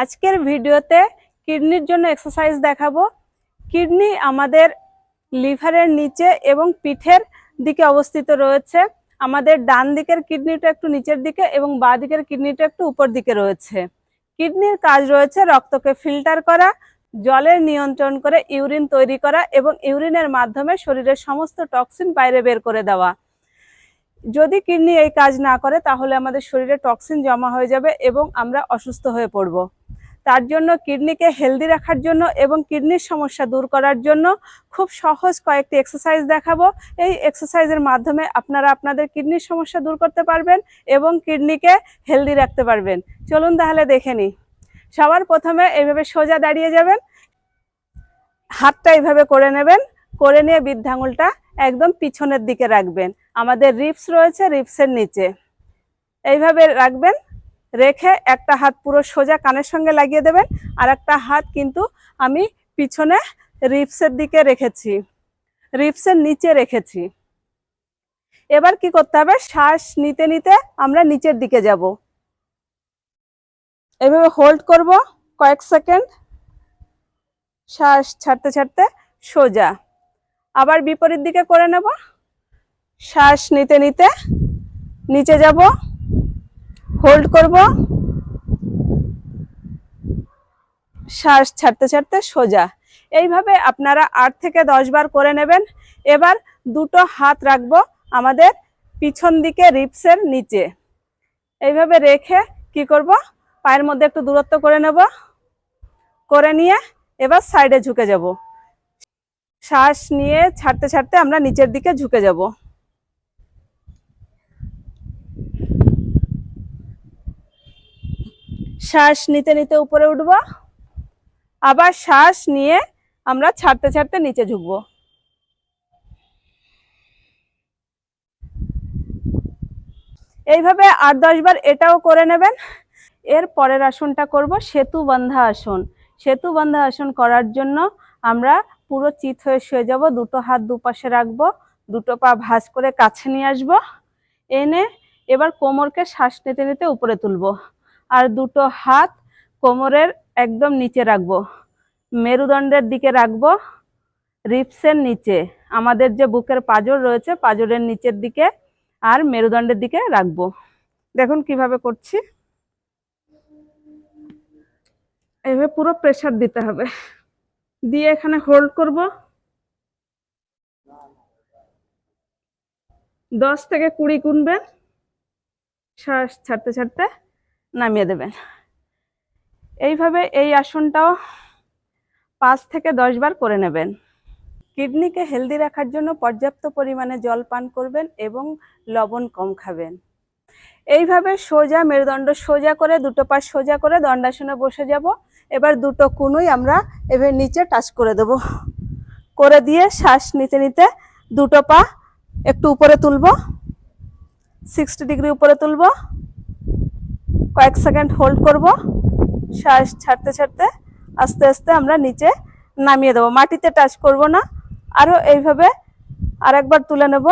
আজকের ভিডিওতে কিডনির জন্য এক্সারসাইজ দেখাবো। কিডনি আমাদের লিভারের নিচে এবং পিঠের দিকে অবস্থিত রয়েছে। আমাদের ডান দিকের কিডনিটা একটু নিচের দিকে এবং বাঁ দিকের কিডনিটা একটু উপর দিকে রয়েছে। কিডনির কাজ রয়েছে রক্তকে ফিল্টার করা, জলের নিয়ন্ত্রণ করে ইউরিন তৈরি করা এবং ইউরিনের মাধ্যমে শরীরের সমস্ত টক্সিন বাইরে বের করে দেওয়া। যদি কিডনি এই কাজ না করে তাহলে আমাদের শরীরে টক্সিন জমা হয়ে যাবে এবং আমরা অসুস্থ হয়ে পড়ব। তার জন্য কিডনিকে হেলদি রাখার জন্য এবং কিডনির সমস্যা দূর করার জন্য খুব সহজ কয়েকটি এক্সারসাইজ দেখাবো। এই এক্সারসাইজের মাধ্যমে আপনারা আপনাদের কিডনির সমস্যা দূর করতে পারবেন এবং কিডনিকে হেলদি রাখতে পারবেন। চলুন তাহলে দেখে নিই। সবার প্রথমে এইভাবে সোজা দাঁড়িয়ে যাবেন। হাতটা এইভাবে করে নেবেন, করে নিয়ে বৃদ্ধাঙ্গুলটা একদম পিছনের দিকে রাখবেন। আমাদের রিপস রয়েছে রিপসের নিচে। এইভাবে রাখবেন। রেখে একটা হাত পুরো সোজা কানের সঙ্গে লাগিয়ে দেবেন, আর একটা হাত কিন্তু আমি পিছনে রিপসের দিকে রেখেছি। রিপসের নিচে রেখেছি। এবার কি করতে হবে? শ্বাস নিতে নিতে আমরা নিচের দিকে যাব। এভাবে হোল্ড করব কয়েক সেকেন্ড। শ্বাস ছাড়তে ছাড়তে সোজা। আবার বিপরীত দিকে করে নেব। শ্বাস নিতে নিতে নিচে যাব। হোল্ড করব। শ্বাস ছাড়তে ছাড়তে সোজা। এইভাবে আপনারা আট থেকে দশ বার করে নেবেন। এবার দুটো হাত রাখব আমাদের পিছন দিকে রিপসের নিচে। এইভাবে রেখে কি করব? পায়ের মধ্যে একটু দূরত্ব করে নেব। করে নিয়ে এবার সাইডে ঝুঁকে যাব। শ্বাস নিয়ে ছাড়তে ছাড়তে আমরা নিচের দিকে ঝুঁকে যাব। শ্বাস নিতে নিতে উপরে উঠব। আবার শ্বাস নিয়ে আমরা ছাড়তে ছাড়তে নিচে ঝুঁকবো। এইভাবে আট দশ বার এটাও করে নেবেন। এর পরের আসনটা করব, সেতু বন্ধা আসন। সেতু বন্ধা আসন করার জন্য আমরা পুরো চিত হয়ে শুয়ে যাব, দুটো হাত দুপাশে রাখব, দুটো পা ভাঁজ করে কাছে নিয়ে আসব। এনে এবার কোমরকে শ্বাস নিতে নিতে উপরে তুলবো। আর দুটো হাত কোমরের একদম নিচে রাখব। মেরুদণ্ডের দিকে রাখব রিপসের নিচে। আমাদের যে বুকের পাজর রয়েছে, পাজরের নিচের দিকে আর মেরুদণ্ডের দিকে রাখব। দেখুন কীভাবে করছি। এভাবে পুরো প্রেসার দিতে হবে। দিয়ে এখানে হোল্ড করব। দশ থেকে কুড়ি গুনবেন। শ্বাস ছাড়তে ছাড়তে। নামিয়ে দেবেন। এইভাবে এই আসনটাও পাঁচ থেকে দশ বার করে নেবেন। কিডনিকে হেলদি রাখার জন্য পর্যাপ্ত পরিমাণে জল পান করবেন এবং লবণ কম খাবেন। এইভাবে সোজা মেরুদণ্ড সোজা করে দুটো পা সোজা করে দণ্ডাসনে বসে যাব। এবার দুটো কুনুই আমরা এবার নিচে টাচ করে দেব। করে দিয়ে শ্বাস নিতে নিতে দুটো পা একটু উপরে তুলব। সিক্সটি ডিগ্রি উপরে তুলব। কয়েক সেকেন্ড হোল্ড করব। শ্বাস ছাড়তে ছাড়তে আস্তে আস্তে আমরা নিচে নামিয়ে দেবো। মাটিতে টাচ করব না। আরও এইভাবে আরেকবার তুলে নেব।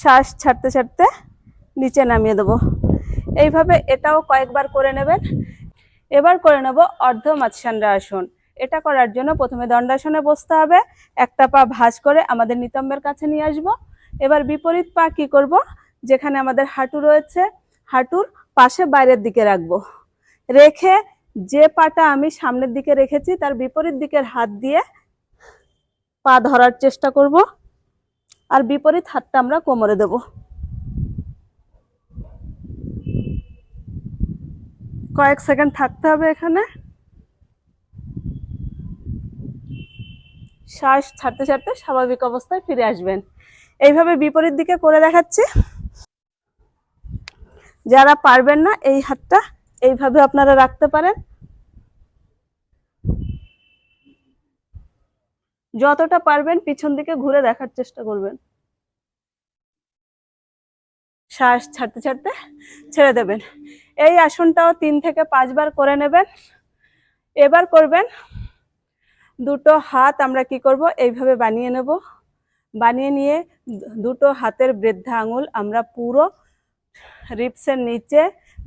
শ্বাস ছাড়তে ছাড়তে নিচে নামিয়ে দেবো। এইভাবে এটাও কয়েকবার করে নেবেন। এবার করে নেব অর্ধ মাতসান্ডা আসন। এটা করার জন্য প্রথমে দণ্ডাসনে বসতে হবে। একটা পা ভাঁজ করে আমাদের নিতম্বের কাছে নিয়ে আসব। এবার বিপরীত পা কি করব? যেখানে আমাদের হাঁটু রয়েছে, হাঁটুর পাশে বাইরের দিকে রাখব। রেখে যে পাটা আমি সামনের দিকে রেখেছি, তার বিপরীত দিকের হাত দিয়ে পা ধরার চেষ্টা করব, আর বিপরীত হাতটা আমরা কোমরে দেব। কয়েক সেকেন্ড থাকতে হবে এখানে। শ্বাস ছাড়তে ছাড়তে স্বাভাবিক অবস্থায় ফিরে আসবেন। এইভাবে বিপরীত দিকে করে দেখাচ্ছি। যারা পারবেন না, এই হাতটা এইভাবে আপনারা রাখতে পারেন। যতটা পারবেন পিছন দিকে ঘুরে দেখার চেষ্টা করবেন। শ্বাস ছাড়তে ছাড়তে ছেড়ে দেবেন। এই আসনটাও তিন থেকে পাঁচবার করে নেবেন। এবার করবেন, দুটো হাত আমরা কি করব? এইভাবে বানিয়ে নেব। বানিয়ে নিয়ে দুটো হাতের বৃদ্ধা আঙুল আমরা পুরো রিপসের নিচে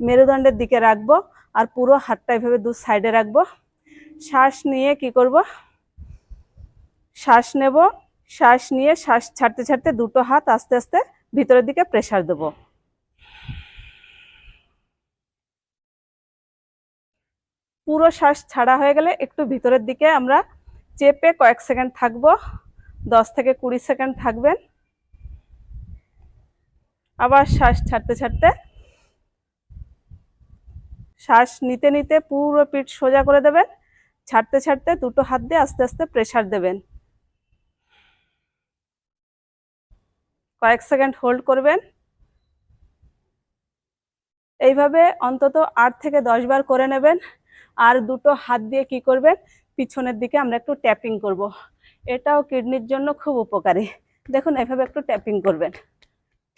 মেরুদণ্ডের দিকে রাখব আর পুরো হাতটা এভাবে দু সাইডে রাখব। শ্বাস নিয়ে কি করব? শ্বাস নেব, শ্বাস নিয়ে শ্বাস ছাড়তে ছাড়তে দুটো হাত আস্তে আস্তে ভিতরের দিকে প্রেশার দেব। পুরো শ্বাস ছাড়া হয়ে গেলে একটু ভিতরের দিকে আমরা চেপে কয়েক সেকেন্ড থাকব, দশ থেকে কুড়ি সেকেন্ড থাকবেন। আবার শ্বাস ছাড়তে ছাড়তে শ্বাস নিতে নিতে পুরো পিঠ সোজা করে দেবেন। ছাড়তে ছাড়তে দুটো হাত দিয়ে আস্তে আস্তে প্রেশার দেবেন। কয়েক সেকেন্ড হোল্ড করবেন। এইভাবে অন্তত আট থেকে দশ বার করে নেবেন। আর দুটো হাত দিয়ে কি করবেন? পিছনের দিকে আমরা একটু ট্যাপিং করব। এটাও কিডনির জন্য খুব উপকারী। দেখুন, এভাবে একটু ট্যাপিং করবেন।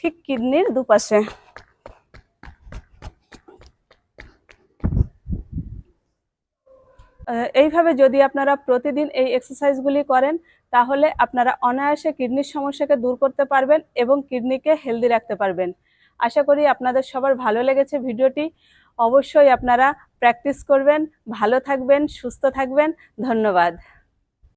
ঠিক কিডনির দুপাশে। এইভাবে যদি আপনারা প্রতিদিন এই এক্সারসাইজগুলি করেন, তাহলে আপনারা অনায়াসে কিডনির সমস্যাকে দূর করতে পারবেন এবং কিডনিকে হেলদি রাখতে পারবেন। আশা করি আপনাদের সবার ভালো লেগেছে ভিডিওটি। অবশ্যই আপনারা প্র্যাকটিস করবেন, ভালো থাকবেন, সুস্থ থাকবেন। ধন্যবাদ।